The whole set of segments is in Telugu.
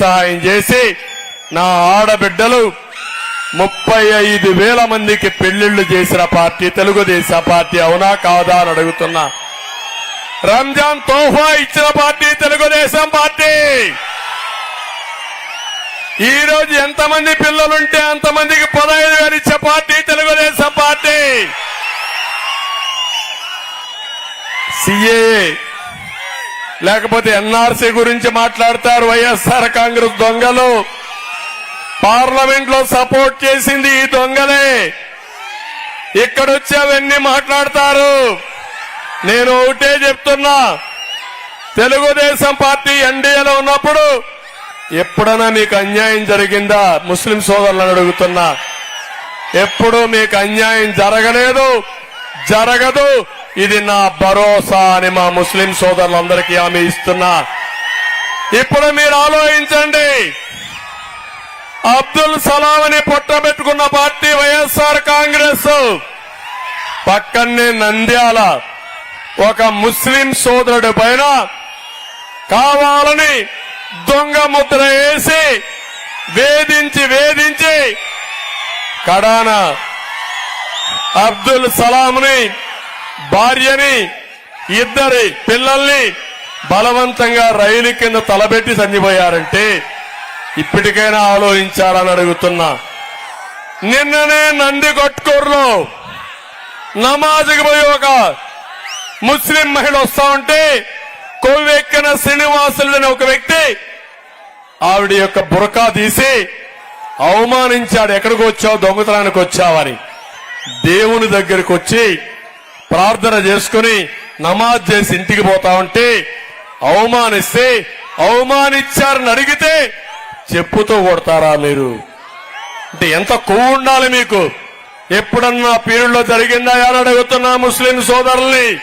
సహాయం చేసి నా ఆడబిడ్డలు ముప్పై ఐదు వేల మందికి పెళ్ళిళ్ళు చేసిన పార్టీ తెలుగుదేశం పార్టీ అవునా కాదా అని అడుగుతున్నా. రంజాన్ తోఫా ఇచ్చిన పార్టీ తెలుగుదేశం పార్టీ. ఈ రోజు ఎంతమంది పిల్లలుంటే అంతమందికి పదహైదు వేలు ఇచ్చే పార్టీ తెలుగుదేశం పార్టీ. సిఏ లేకపోతే ఎన్ఆర్సీ గురించి మాట్లాడతారు వైఎస్ఆర్ కాంగ్రెస్ దొంగలు. పార్లమెంట్లో సపోర్ట్ చేసింది ఈ దొంగలే. ఇక్కడొచ్చి అవన్నీ మాట్లాడతారు. నేను ఒకటే చెప్తున్నా. తెలుగుదేశం పార్టీ ఎన్డీఏలో ఉన్నప్పుడు ఎప్పుడైనా మీకు అన్యాయం జరిగిందా? ముస్లిం సోదరులను అడుగుతున్నా. ఎప్పుడు మీకు అన్యాయం జరగలేదు జరగదు. ఇది నా భరోసా అని మా ముస్లిం సోదరులందరికీ హామీ ఇస్తున్నా. ఇప్పుడు మీరు ఆలోచించండి. అబ్దుల్ సలాం అని పుట్టబెట్టుకున్న పార్టీ వైఎస్ఆర్ కాంగ్రెస్. పక్కనే నంద్యాల. ఒక ముస్లిం సోదరుడి పైన కావాలని దొంగ ముద్ర వేసి వేధించి వేధించి కడాన అబ్దుల్ సలాంని భార్యని ఇద్దరి పిల్లల్ని బలవంతంగా రైలు కింద తలబెట్టి చనిపోయారంటే ఇప్పటికైనా ఆలోచించాలని అడుగుతున్నా. నిన్ననే నంది కొట్కూరులో నమాజ్కి పోయి ఒక ముస్లిం మహిళ వస్తా ఉంటే కొవ్వెక్కిన శ్రీనివాసులుడని ఒక వ్యక్తి ఆవిడ యొక్క బురకా తీసి అవమానించాడు. ఎక్కడికి వచ్చావు? దొంగతనానికి వచ్చావని. దేవుని దగ్గరికి వచ్చి ప్రార్థన చేసుకుని నమాజ్ చేసి ఇంటికి పోతా ఉంటే అవమానిస్తే అవమానించారని అడిగితే చెప్పుతో కొడతారా మీరు? అంటే ఎంత కొవ్వు ఉండాలి మీకు? ఎప్పుడన్నా పీరులో జరిగిందా అని అడుగుతున్నా ముస్లిం సోదరుల్ని?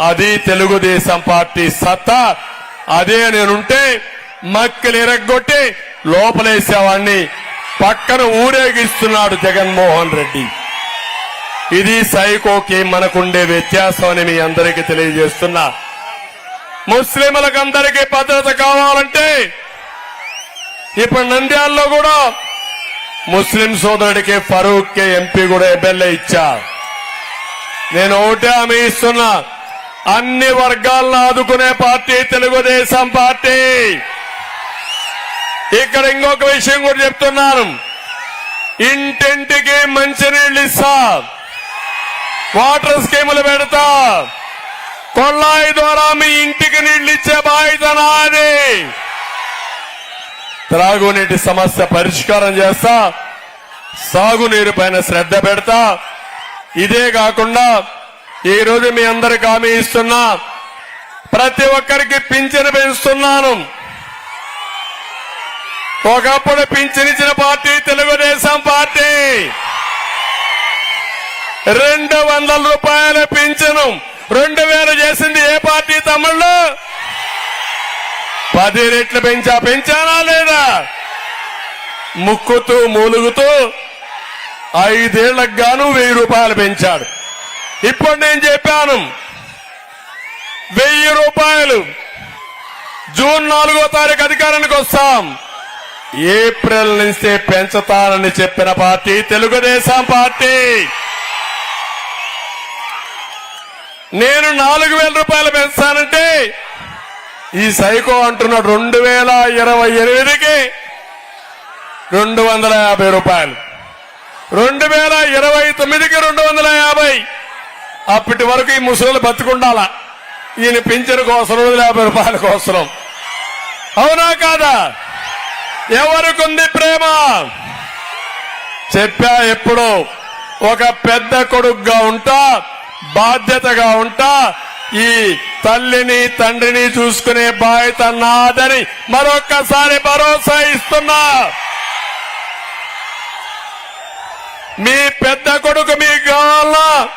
అది తెలుగుదేశం పార్టీ సత్తా. అదే నేనుంటే మక్కలు ఎరగొట్టి లోపలేసేవాణ్ణి. పక్కన ఊరేగిస్తున్నాడు జగన్మోహన్ రెడ్డి. ఇది సైకోకి మనకుండే వ్యత్యాసం అని మీ అందరికీ తెలియజేస్తున్నా. ముస్లింలకు అందరికీ భద్రత కావాలంటే ఇప్పుడు నంద్యాలలో కూడా ముస్లిం సోదరుడికి ఫరూక్ కే ఎంపీ కూడా ఎమ్మెల్యే ఇచ్చా. నేను ఒకటే హామీ ఇస్తున్నా. అన్ని వర్గాలను ఆదుకునే పార్టీ తెలుగుదేశం పార్టీ. ఇక్కడ ఇంకొక విషయం కూడా చెప్తున్నాను. ఇంటింటికి మంచినీళ్ళు ఇస్తా. వాటర్ స్కీములు పెడతా. కొల్లాయి ద్వారా మీ ఇంటికి నీళ్ళు ఇచ్చే బాధ్యత నాది. త్రాగునీటి సమస్య పరిష్కారం చేస్తా. సాగునీరు పైన శ్రద్ధ పెడతా. ఇదే కాకుండా ఈ రోజు మీ అందరికి హామీ ఇస్తున్నా. ప్రతి ఒక్కరికి పింఛను పెంచుతున్నాను. ఒకప్పుడు పింఛనిచ్చిన పార్టీ తెలుగుదేశం పార్టీ. రెండు వందల రూపాయల పింఛను రెండు వేలు చేసింది ఏ పార్టీ తమ్ముళ్ళు? పది రెట్లు పెంచా పెంచానా లేదా? ముక్కుతూ మూలుగుతూ ఐదేళ్ళకు గాను వెయ్యి రూపాయలు పెంచాడు. ఇప్పుడు నేను చెప్పాను వెయ్యి రూపాయలు జూన్ నాలుగో తారీఖు అధికారానికి వస్తాం. ఏప్రిల్ నుంచే పెంచుతానని చెప్పిన పార్టీ తెలుగుదేశం పార్టీ. నేను నాలుగు వేల రూపాయలు పెంచానంటే ఈ సైకో అంటున్న రెండు వేల ఇరవై ఎనిమిదికి రెండు వందల యాభై రూపాయలు. రెండు వేల ఇరవై తొమ్మిదికి రెండు వందల యాభై. అప్పటి వరకు ఈ ముసలు బతుకుండాల. ఈయన పింఛను కోసం రెండు యాభై రూపాయల కోసం. అవునా కాదా? ఎవరికుంది ప్రేమ? చెప్పా ఎప్పుడు. ఒక పెద్ద కొడుగ్గా ఉంటా. బాధ్యతగా ఉంటా. ఈ తల్లిని తండ్రిని చూసుకునే బాధ్యత నాదని మరొక్కసారి భరోసా ఇస్తున్నా. మీ పెద్ద కొడుకు మీ కావాలా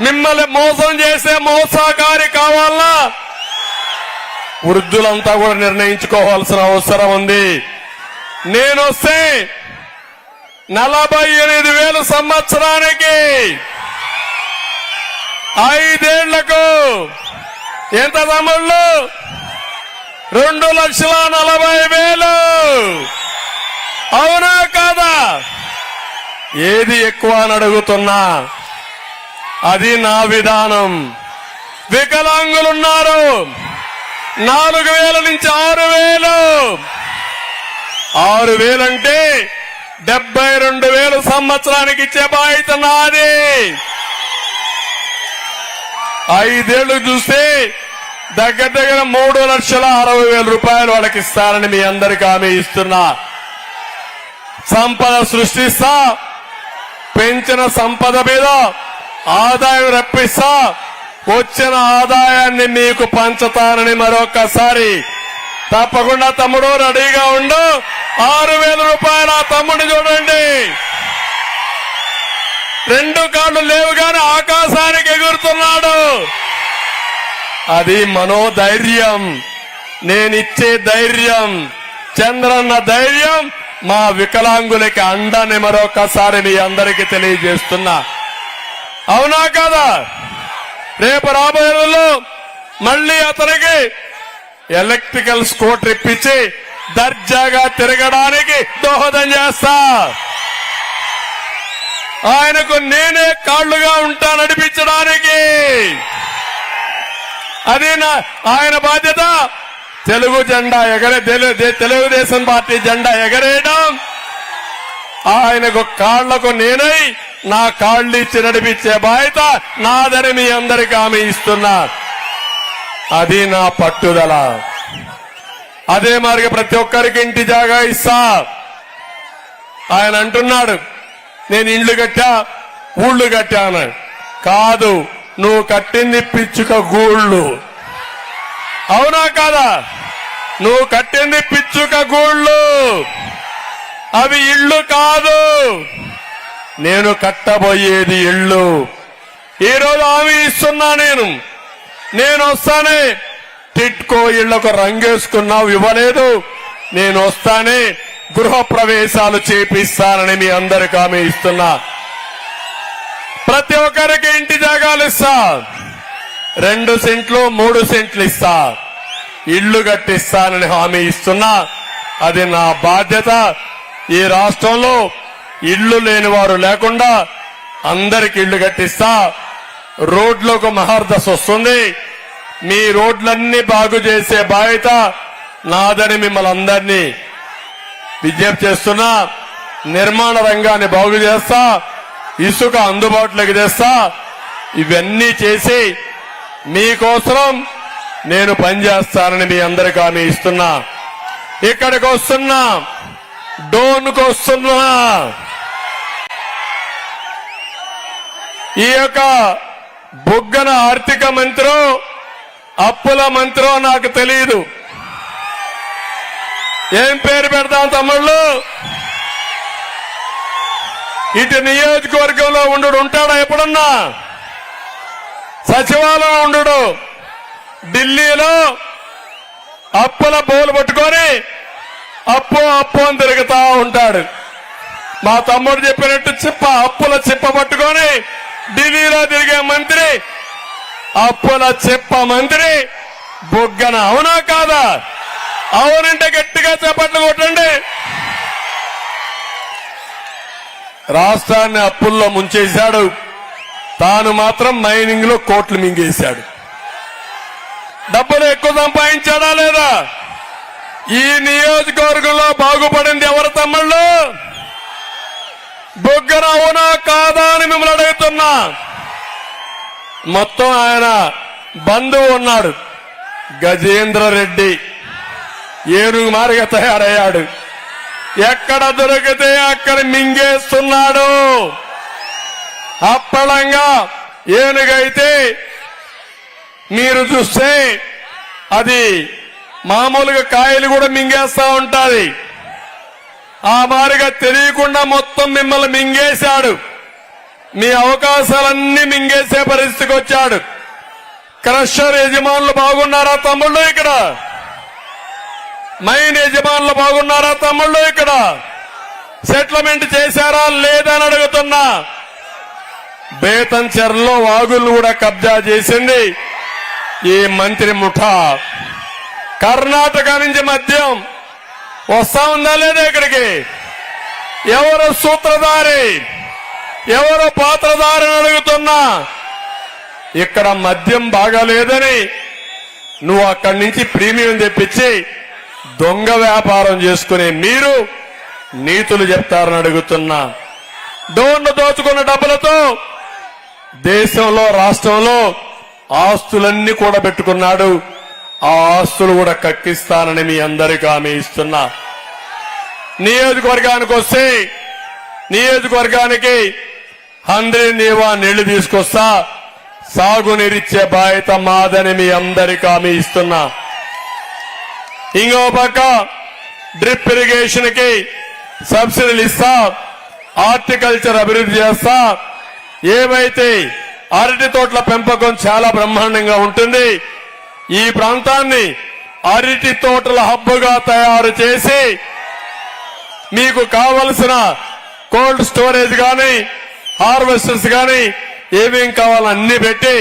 మిమ్మల్ని మోసం చేసే మోసాకారి కావాలా వృద్ధులంతా కూడా నిర్ణయించుకోవాల్సిన అవసరం ఉంది. నేను వస్తే నలభై ఎనిమిది వేల సంవత్సరానికి ఐదేళ్ళకు ఎంత తమ్ముళ్ళు? రెండు లక్షల నలభై వేలు. అవునా కాదా? ఏది ఎక్కువ అని అడుగుతున్నా అది నా విధానం. వికలాంగులున్నారు. నాలుగు వేల నుంచి ఆరు వేలు. ఆరు వేలంటే డెబ్బై రెండు వేలు సంవత్సరానికి ఇచ్చే బాధ్యత నాది. ఐదేళ్ళు చూస్తే దగ్గర దగ్గర మూడు లక్షల అరవై వేల రూపాయలు వాళ్ళకి ఇస్తారని మీ అందరికి హామీ ఇస్తున్నా. సంపద సృష్టిస్తా పెంచిన సంపద మీద ఆదాయం రప్పిస్తా వచ్చిన ఆదాయాన్ని మీకు పంచుతానని మరొకసారి తప్పకుండా తమ్ముడు రెడీగా ఉండు. ఆరు వేల రూపాయల ఆ తమ్ముడిని చూడండి. రెండు కాళ్ళు లేవు గాని ఆకాశానికి ఎగురుతున్నాడు. అది మనోధైర్యం. నేనిచ్చే ధైర్యం. చంద్రన్న ధైర్యం. మా వికలాంగులకి అండని మరొకసారి మీ అందరికీ తెలియజేస్తున్నా. అవునా కదా? రేపు రాబోయే రోజుల్లో మళ్ళీ అతనికి ఎలక్ట్రికల్ స్కూటర్ ఇప్పించి దర్జాగా తిరగడానికి దోహదం చేస్తా. ఆయనకు నేనే కాళ్ళుగా ఉంటా నడిపించడానికి అది నా ఆయన బాధ్యత. తెలుగు జెండా ఎగరే తెలుగుదేశం పార్టీ జెండా ఎగరేయడం. ఆయనకు కాళ్ళకు నేనై నా కాళ్ళు ఇచ్చి నడిపించే బాధ్యత నాదని మీ అందరికి ఆమె ఇస్తున్నా. అది నా పట్టుదల. అదే మార్గ ప్రతి ఒక్కరికి ఇంటి జాగా ఇస్తా. ఆయన అంటున్నాడు నేను ఇళ్ళు కట్టా ఊళ్ళు కట్టాను. కాదు నువ్వు కట్టింది పిచ్చుక గూళ్ళు. అవునా కాదా? నువ్వు కట్టింది పిచ్చుక గూళ్ళు. అవి ఇళ్ళు కాదు. నేను కట్టబోయేది ఇళ్ళు. ఈరోజు హామీ ఇస్తున్నా నేను. నేను వస్తానే. టిట్కో ఇళ్ళకు రంగేసుకున్నావు ఇవ్వలేదు. నేను వస్తానే. గృహ ప్రవేశాలు చేపిస్తానని మీ అందరికి హామీ ఇస్తున్నా. ప్రతి ఒక్కరికి ఇంటి జాగాలు ఇస్తా. రెండు సెంట్లు మూడు సెంట్లు ఇస్తా. ఇళ్ళు కట్టిస్తానని హామీ ఇస్తున్నా. అది నా బాధ్యత. ఈ రాష్ట్రంలో ఇళ్ళు లేని వారు లేకుండా అందరికి ఇళ్ళు కట్టిస్తా. రోడ్లకు మహార్దశ వస్తుంది. మీ రోడ్లన్నీ బాగు చేసే బాధ్యత నాదని మిమ్మల్ని అందరినీ. విజ్ఞప్తి చేస్తున్నా నిర్మాణ రంగాన్ని బాగు చేస్తా ఇసుక అందుబాటులోకి తెస్తా. ఇవన్నీ చేసి మీకోసం నేను పనిచేస్తానని మీ అందరికీ హామీ ఇస్తున్నా. ఇక్కడికి వస్తున్నా డోన్కు వస్తున్నా. ఈ యొక్క బుగ్గన ఆర్థిక మంత్రో అప్పుల మంత్రో నాకు తెలియదు ఏం పేరు పెడతాం తమ్ముళ్ళు? ఇటు నియోజకవర్గంలో ఉండడు ఉంటాడా ఎప్పుడన్నా? సచివాలయం ఉండడు. ఢిల్లీలో అప్పుల బోలు పట్టుకొని అప్పు అప్పు అని తిరుగుతా ఉంటాడు. మా తమ్ముడు చెప్పినట్టు చిప్ప అప్పుల చిప్ప పట్టుకొని ఢిల్లీలో తిరిగే మంత్రి అప్పుల చిప్ప మంత్రి బుగ్గన అవునా కాదా? అవునంటే గట్టిగా చేపట్లు కొట్టండి. రాష్ట్రాన్ని అప్పుల్లో ముంచేశాడు. తాను మాత్రం మైనింగ్లో కోట్లు మింగేశాడు. డబ్బులు ఎక్కువ సంపాదించాడా లేదా? ఈ నియోజకవర్గంలో బాగుపడింది ఎవరు తమ్ముళ్ళు? బొగ్గన అవునా కాదా అని మిమ్మల్ని అడుగుతున్నా. మొత్తం ఆయన బంధువు ఉన్నాడు. గజేంద్ర రెడ్డి. ఏనుగు మారిగా తయారయ్యాడు. ఎక్కడ దొరికితే అక్కడ మింగేస్తున్నాడు. అప్పళంగా ఏనుగైతే మీరు చూస్తే అది మామూలుగా కాయలు కూడా మింగేస్తా ఉంటుంది. ఆ మారిగా తెలియకుండా మొత్తం మిమ్మల్ని మింగేశాడు. మీ అవకాశాలన్నీ మింగేసే పరిస్థితికి వచ్చాడు. క్రషర్ యజమానులు బాగున్నారా తమ్ముళ్ళు ఇక్కడ? మైండ్ యజమానులు బాగున్నారా తమ్ముళ్ళు ఇక్కడ? సెటిల్మెంట్ చేశారా లేదని అడుగుతున్నా. బేతన్ వాగులు కూడా కబ్జా చేసింది ఈ మంత్రి ముఠా. కర్ణాటక నుంచి మద్యం. వస్తా ఉందా లేదా ఇక్కడికి? ఎవరు సూత్రధారి? ఎవరు పాత్రధారిని అడుగుతున్నా. ఇక్కడ మద్యం బాగాలేదని నువ్వు అక్కడి నుంచి ప్రీమియం తెప్పించి దొంగ వ్యాపారం చేసుకునే మీరు నీతులు చెప్తారని అడుగుతున్నా డోన్లు దోచుకున్న డబ్బులతో దేశంలో రాష్ట్రంలో ఆస్తులన్నీ కూడా పెట్టుకున్నాడు. ఆ ఆస్తులు కూడా కక్కిస్తానని మీ అందరికీ హామీ ఇస్తున్నా. నియోజకవర్గానికి వస్తే నియోజకవర్గానికి హండ్రెడ్ నీవా నీళ్ళు తీసుకొస్తా. సాగునీరిచ్చే బాధ్యత మాదని మీ అందరికీ హామీ ఇస్తున్నా. ఇంకో పక్క డ్రిప్ ఇరిగేషన్కి సబ్సిడీలు ఇస్తా హార్టికల్చర్ అభివృద్ధి చేస్తా. ఏవైతే అరటి తోటల పెంపకం చాలా బ్రహ్మాండంగా ఉంటుంది ఈ ప్రాంతాన్ని అరటి తోటల హబ్బుగా తయారు చేసి మీకు కావలసిన కోల్డ్ స్టోరేజ్ గాని హార్వెస్టర్స్ గాని ఏమేం కావాలో అన్ని పెట్టి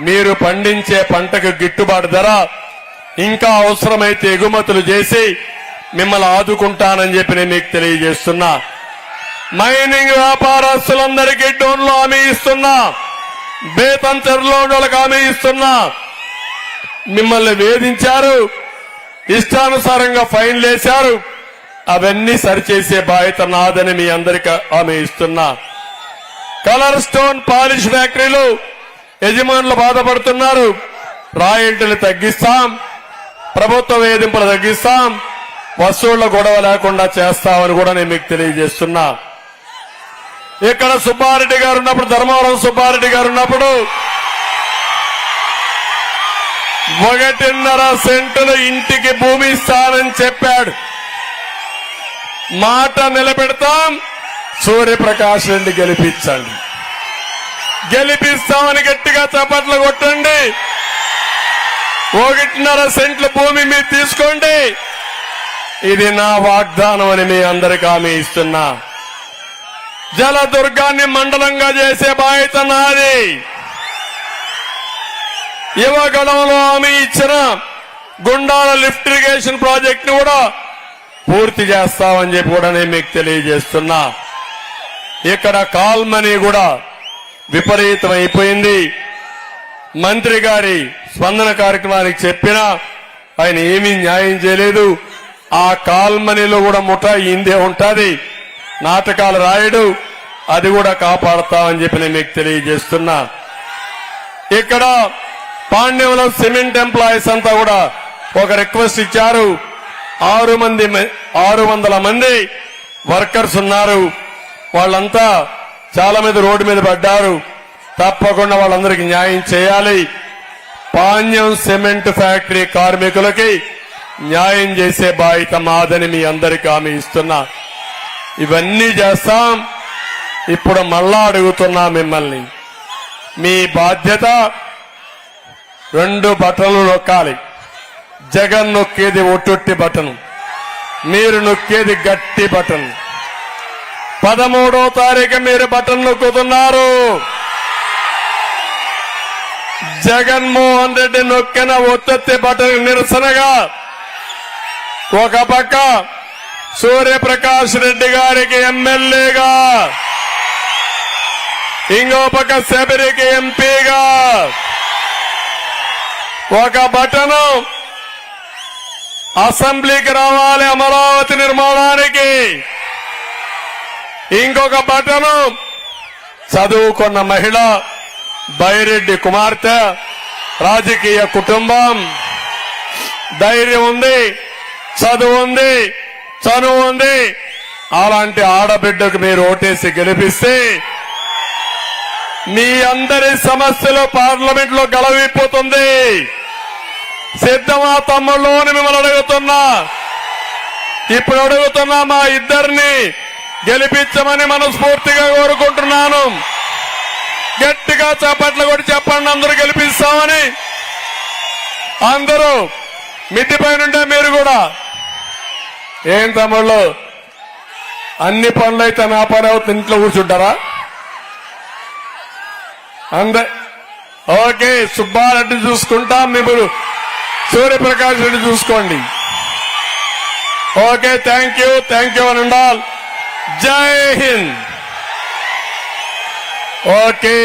మీరు పండించే పంటకు గిట్టుబాటు ధర ఇంకా అవసరమైతే ఎగుమతులు చేసి మిమ్మల్ని ఆదుకుంటానని చెప్పి నేను మీకు తెలియజేస్తున్నా. మైనింగ్ వ్యాపారస్తులందరికీ డోన్లు హామీ ఇస్తున్నా. బేతంచెరలో వాళ్ళకి హామీ ఇస్తున్నా. మిమ్మల్ని వేధించారు. ఇష్టానుసారంగా ఫైన్లు వేశారు. అవన్నీ సరిచేసే బాధ్యత నాదని మీ అందరికీ హామీ ఇస్తున్నా. కలర్ స్టోన్ పాలిష్ ఫ్యాక్టరీలు యజమానులు బాధపడుతున్నారు. రాయల్టీలు తగ్గిస్తాం. ప్రభుత్వ వేధింపులు తగ్గిస్తాం వసూళ్ళ గొడవ లేకుండా చేస్తామని కూడా నేను మీకు తెలియజేస్తున్నా. ఇక్కడ సుబ్బారెడ్డి గారు ఉన్నప్పుడు ధర్మవరం సుబ్బారెడ్డి గారు ఉన్నప్పుడు ఒకటిన్నర సెంటుల ఇంటికి భూమి ఇస్తానని చెప్పాడు. మాట నిలబెడతాం సూర్యప్రకాష్ రెడ్డి గెలిపించండి. గెలిపిస్తామని గట్టిగా చప్పట్లు కొట్టండి. ఒకటిన్నర సెంట్ల భూమి మీరు తీసుకోండి. ఇది నా వాగ్దానం అని మీ అందరికి హామీ ఇస్తున్నా. జలదుర్గాన్ని మండలంగా చేసే బాధ్యత నాది. యువగడంలో హామీ ఇచ్చిన గుండాల లిఫ్ట్ ఇరిగేషన్ ప్రాజెక్ట్ను కూడా పూర్తి చేస్తామని చెప్పి కూడా నేను మీకు తెలియజేస్తున్నా. ఇక్కడ కాల్మనీ కూడా విపరీతం అయిపోయింది మంత్రి గారి స్పందన కార్యక్రమానికి చెప్పినా ఆయన ఏమీ న్యాయం చేయలేదు. ఆ కాల్మనీలో కూడా ముఠా ఇందే ఉంటుంది. నాటకాలు రాయడు. అది కూడా కాపాడతామని చెప్పి నేను మీకు తెలియజేస్తున్నా. ఇక్కడ పాండ్యంలో సిమెంట్ ఎంప్లాయీస్ అంతా కూడా ఒక రిక్వెస్ట్ ఇచ్చారు. ఆరు మంది ఆరు వందల మంది వర్కర్స్ ఉన్నారు. వాళ్ళంతా చాలా మంది రోడ్డు మీద పడ్డారు. తప్పకుండా వాళ్ళందరికీ న్యాయం చేయాలి. పాణ్యం సిమెంట్ ఫ్యాక్టరీ కార్మికులకి న్యాయం చేసే బాధ్యత మాదని మీ అందరికీ హామీ ఇస్తున్నా. ఇవన్నీ చేస్తాం. ఇప్పుడు మళ్ళా అడుగుతున్నా మిమ్మల్ని. మీ బాధ్యత రెండు బటన్లు నొక్కాలి. జగన్ నొక్కేది ఒట్టొట్టి బటన్. మీరు నొక్కేది గట్టి బటన్. పదమూడో తారీఖు మీరు బటన్ నొక్కుతున్నారు. జగన్మోహన్ రెడ్డి నొక్కిన ఉత్పత్తి బటన్ నిరసనగా ఒక పక్క సూర్యప్రకాష్ రెడ్డి గారికి ఎమ్మెల్యేగా ఇంకో పక్క శబరికి ఎంపీగా. ఒక బటను అసెంబ్లీకి రావాలి అమరావతి నిర్మాణానికి. ఇంకొక బటను చదువుకున్న మహిళ బైరెడ్డి కుమార్తె రాజకీయ కుటుంబం. ధైర్యం ఉంది చదువు ఉంది చనువు ఉంది. అలాంటి ఆడబిడ్డకు మీరు ఓటేసి గెలిపిస్తే మీ అందరి సమస్యలు పార్లమెంట్లో గలవిపోతుంది. సిద్ధమా తమ్ముళ్ళు మిమ్మల్ని అడుగుతున్నా. ఇప్పుడు అడుగుతున్నా మా ఇద్దరిని గెలిపించమని మనస్ఫూర్తిగా కోరుకుంటున్నాను. గట్టిగా చప్పట్లు కొట్టి చెప్పండి అందరూ గెలిపిస్తామని. అందరూ మిద్ది మీరు కూడా. ఏం తమ్ముళ్ళు? అన్ని పనులు అయితే నా పని అవుతుంది ఇంట్లో కూర్చుంటారా? అందే. ఓకే సుబ్బారెడ్డి చూసుకుంటాం మీరు సూర్యప్రకాష్ రెడ్డి చూసుకోండి. Okay thank you thank you అని ఉండాలి జై హింద్. ఓకే